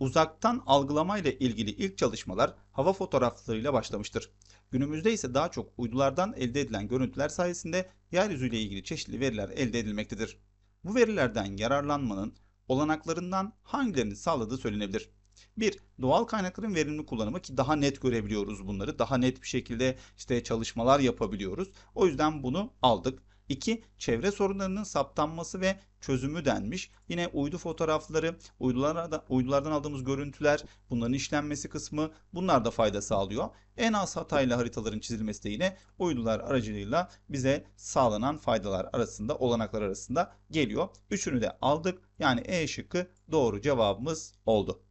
Uzaktan algılama ile ilgili ilk çalışmalar hava fotoğraflarıyla başlamıştır. Günümüzde ise daha çok uydulardan elde edilen görüntüler sayesinde yeryüzü ile ilgili çeşitli veriler elde edilmektedir. Bu verilerden yararlanmanın olanaklarından hangilerini sağladığı söylenebilir. 1. Doğal kaynakların verimli kullanımı ki daha net görebiliyoruz bunları. Daha net bir şekilde işte çalışmalar yapabiliyoruz. O yüzden bunu aldık. 2. Çevre sorunlarının saptanması ve çözümü denmiş. Yine uydu fotoğrafları, uydulardan, uydulardan aldığımız görüntüler, bunların işlenmesi kısmı bunlar da fayda sağlıyor. En az hatayla haritaların çizilmesi de yine uydular aracılığıyla bize sağlanan faydalar arasında, olanaklar arasında geliyor. Üçünü de aldık. Yani E şıkkı doğru cevabımız oldu.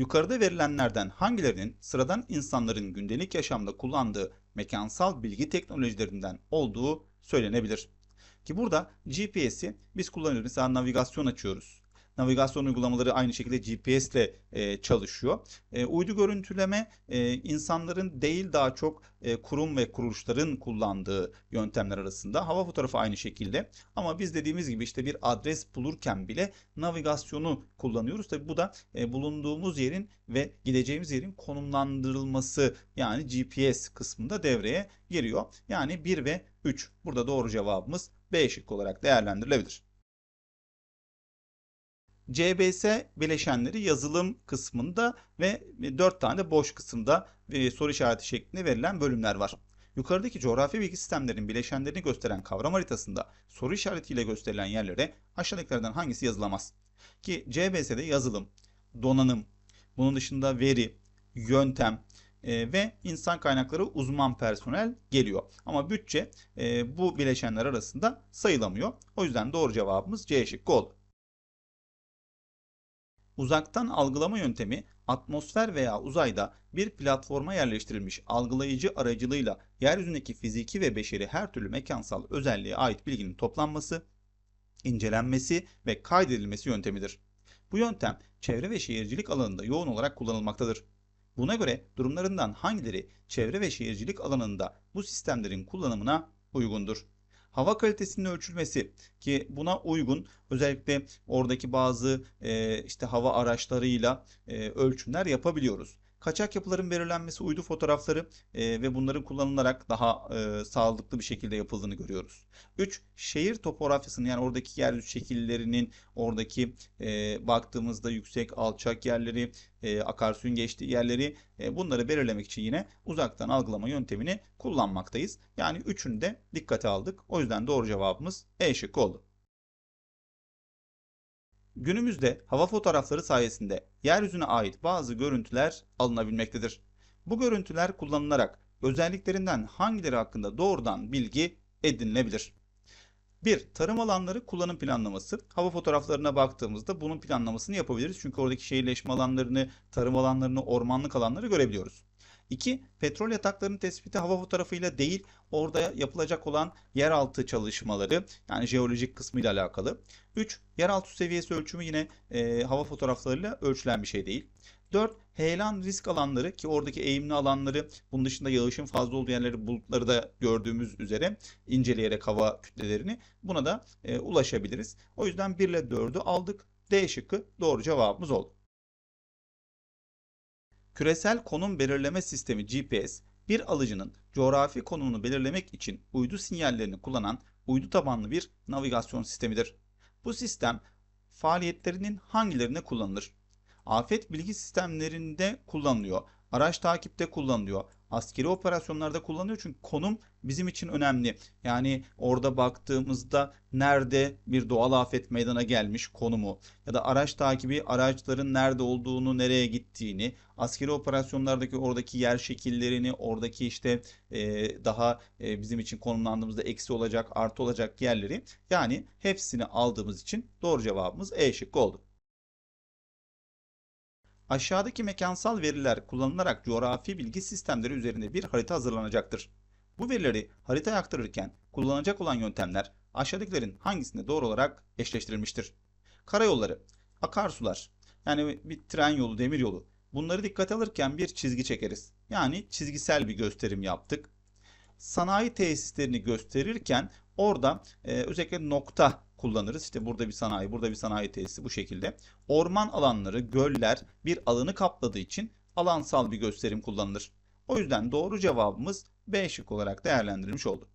Yukarıda verilenlerden hangilerinin sıradan insanların gündelik yaşamda kullandığı mekansal bilgi teknolojilerinden olduğu söylenebilir. Ki burada GPS'i biz kullanıyoruz. Mesela navigasyon açıyoruz. Navigasyon uygulamaları aynı şekilde GPS ile e, çalışıyor. E, uydu görüntüleme e, insanların değil daha çok e, kurum ve kuruluşların kullandığı yöntemler arasında. Hava fotoğrafı aynı şekilde. Ama biz dediğimiz gibi işte bir adres bulurken bile navigasyonu kullanıyoruz. Tabi bu da e, bulunduğumuz yerin ve gideceğimiz yerin konumlandırılması yani GPS kısmında devreye giriyor. Yani 1 ve 3. Burada doğru cevabımız B şıkkı olarak değerlendirilebilir. CBS bileşenleri yazılım kısmında ve 4 tane de boş kısımda e, soru işareti şeklinde verilen bölümler var. Yukarıdaki coğrafi bilgi sistemlerinin bileşenlerini gösteren kavram haritasında soru işaretiyle gösterilen yerlere aşağıdakilerden hangisi yazılamaz? Ki CBS'de yazılım, donanım, bunun dışında veri, yöntem e, ve insan kaynakları uzman personel geliyor. Ama bütçe e, bu bileşenler arasında sayılamıyor. O yüzden doğru cevabımız C şıkkı oldu. Uzaktan algılama yöntemi atmosfer veya uzayda bir platforma yerleştirilmiş algılayıcı aracılığıyla yeryüzündeki fiziki ve beşeri her türlü mekansal özelliğe ait bilginin toplanması, incelenmesi ve kaydedilmesi yöntemidir. Bu yöntem çevre ve şehircilik alanında yoğun olarak kullanılmaktadır. Buna göre durumlarından hangileri çevre ve şehircilik alanında bu sistemlerin kullanımına uygundur? Hava kalitesinin ölçülmesi ki buna uygun özellikle oradaki bazı e, işte hava araçlarıyla e, ölçümler yapabiliyoruz. Kaçak yapıların belirlenmesi uydu fotoğrafları e, ve bunların kullanılarak daha e, sağlıklı bir şekilde yapıldığını görüyoruz. 3. Şehir topografyasının yani oradaki yeryüzü şekillerinin oradaki e, baktığımızda yüksek alçak yerleri, e, akarsuyun geçtiği yerleri e, bunları belirlemek için yine uzaktan algılama yöntemini kullanmaktayız. Yani üçünü de dikkate aldık. O yüzden doğru cevabımız E şıkkı oldu. Günümüzde hava fotoğrafları sayesinde yeryüzüne ait bazı görüntüler alınabilmektedir. Bu görüntüler kullanılarak özelliklerinden hangileri hakkında doğrudan bilgi edinilebilir? 1. Tarım alanları kullanım planlaması. Hava fotoğraflarına baktığımızda bunun planlamasını yapabiliriz. Çünkü oradaki şehirleşme alanlarını, tarım alanlarını, ormanlık alanları görebiliyoruz. 2. Petrol yataklarının tespiti hava fotoğrafıyla değil, orada yapılacak olan yeraltı çalışmaları yani jeolojik kısmı ile alakalı. 3. Yeraltı seviyesi ölçümü yine e, hava fotoğraflarıyla ölçülen bir şey değil. 4. Heyelan risk alanları ki oradaki eğimli alanları bunun dışında yağışın fazla olduğu yerleri bulutları da gördüğümüz üzere inceleyerek hava kütlelerini buna da e, ulaşabiliriz. O yüzden 1 ile 4'ü aldık. D şıkkı doğru cevabımız oldu. Küresel konum belirleme sistemi GPS, bir alıcının coğrafi konumunu belirlemek için uydu sinyallerini kullanan uydu tabanlı bir navigasyon sistemidir. Bu sistem faaliyetlerinin hangilerine kullanılır? Afet bilgi sistemlerinde kullanılıyor. Araç takipte kullanılıyor. Askeri operasyonlarda kullanılıyor çünkü konum bizim için önemli. Yani orada baktığımızda nerede bir doğal afet meydana gelmiş konumu ya da araç takibi araçların nerede olduğunu, nereye gittiğini, askeri operasyonlardaki oradaki yer şekillerini, oradaki işte e, daha e, bizim için konumlandığımızda eksi olacak, artı olacak yerleri yani hepsini aldığımız için doğru cevabımız E şıkkı oldu. Aşağıdaki mekansal veriler kullanılarak coğrafi bilgi sistemleri üzerinde bir harita hazırlanacaktır. Bu verileri haritaya aktarırken kullanılacak olan yöntemler aşağıdakilerin hangisinde doğru olarak eşleştirilmiştir? Karayolları, akarsular, yani bir tren yolu, demir yolu. Bunları dikkate alırken bir çizgi çekeriz. Yani çizgisel bir gösterim yaptık. Sanayi tesislerini gösterirken orada e, özellikle nokta kullanırız. İşte burada bir sanayi, burada bir sanayi tesisi bu şekilde. Orman alanları, göller bir alanı kapladığı için alansal bir gösterim kullanılır. O yüzden doğru cevabımız B şık olarak değerlendirilmiş oldu.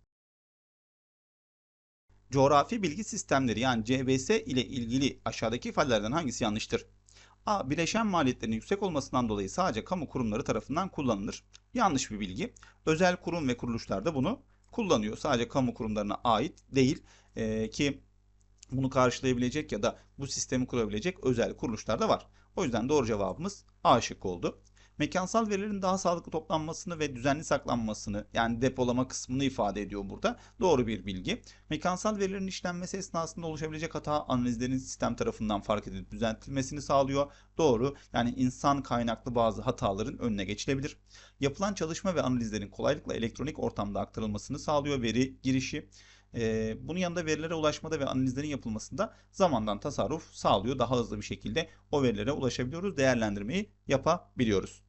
Coğrafi bilgi sistemleri yani CBS ile ilgili aşağıdaki ifadelerden hangisi yanlıştır? A. Bileşen maliyetlerin yüksek olmasından dolayı sadece kamu kurumları tarafından kullanılır. Yanlış bir bilgi. Özel kurum ve kuruluşlar da bunu kullanıyor. Sadece kamu kurumlarına ait değil Ee, ki bunu karşılayabilecek ya da bu sistemi kurabilecek özel kuruluşlar da var. O yüzden doğru cevabımız A şıkkı oldu. Mekansal verilerin daha sağlıklı toplanmasını ve düzenli saklanmasını yani depolama kısmını ifade ediyor burada. Doğru bir bilgi. Mekansal verilerin işlenmesi esnasında oluşabilecek hata analizlerin sistem tarafından fark edilip düzeltilmesini sağlıyor. Doğru. Yani insan kaynaklı bazı hataların önüne geçilebilir. Yapılan çalışma ve analizlerin kolaylıkla elektronik ortamda aktarılmasını sağlıyor veri girişi. Ee, bunun yanında verilere ulaşmada ve analizlerin yapılmasında zamandan tasarruf sağlıyor. Daha hızlı bir şekilde o verilere ulaşabiliyoruz, değerlendirmeyi yapabiliyoruz.